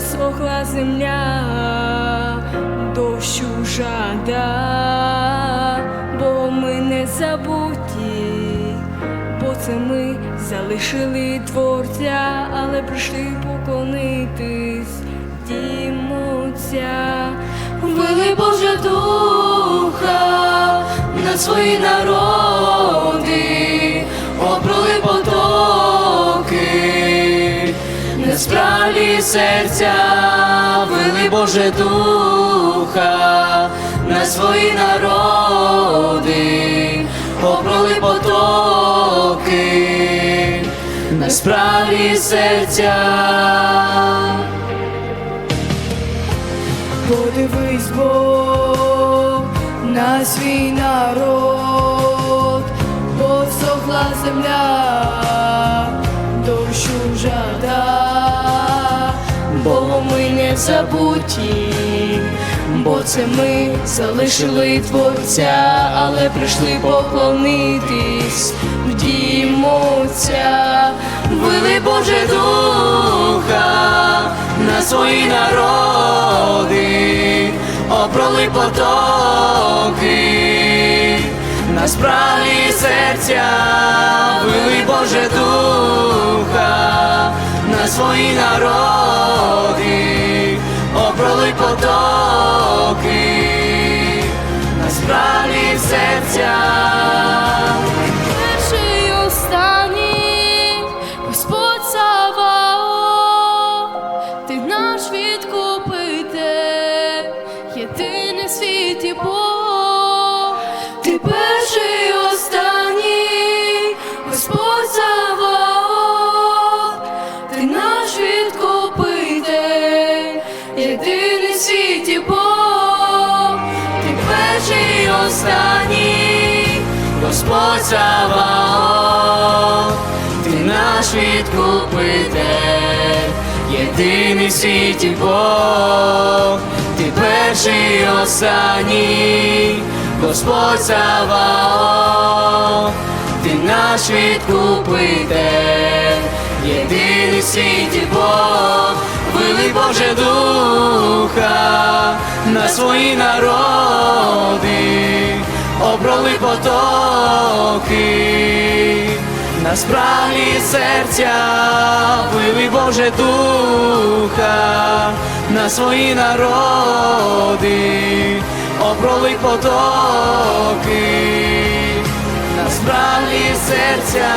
посохла земля, дощу жада, бо ми не забуті, бо це ми залишили творця, але прийшли поклонитись дімоця. Вели Боже Духа на свої народи, несправі серця, вели Боже Духа на свої народи, обрали потоки, несправі серця. Подивись Бог на свій народ, посохла земля, забуті, бо це ми залишили творця, але прийшли поклонитись в. Вили Боже Духа на свої народи, опроли потоки, на справі серця, вили Боже Духа на свої народи, Бог, ти перший останній Господь Саваоф, ти наш відкупитель, єдиний світі Бог, ти перший останній Господь Саваоф, ти наш відкупитель, єдиний світі Бог, ти перший і останній, Господь Саваоф, ти наш відкупитель, єдиний світі Бог, вили Боже Духа на свої народи, оброли потоки, на справі серця, вили Боже Духа на свої народи, оброли потоки, насправді серця,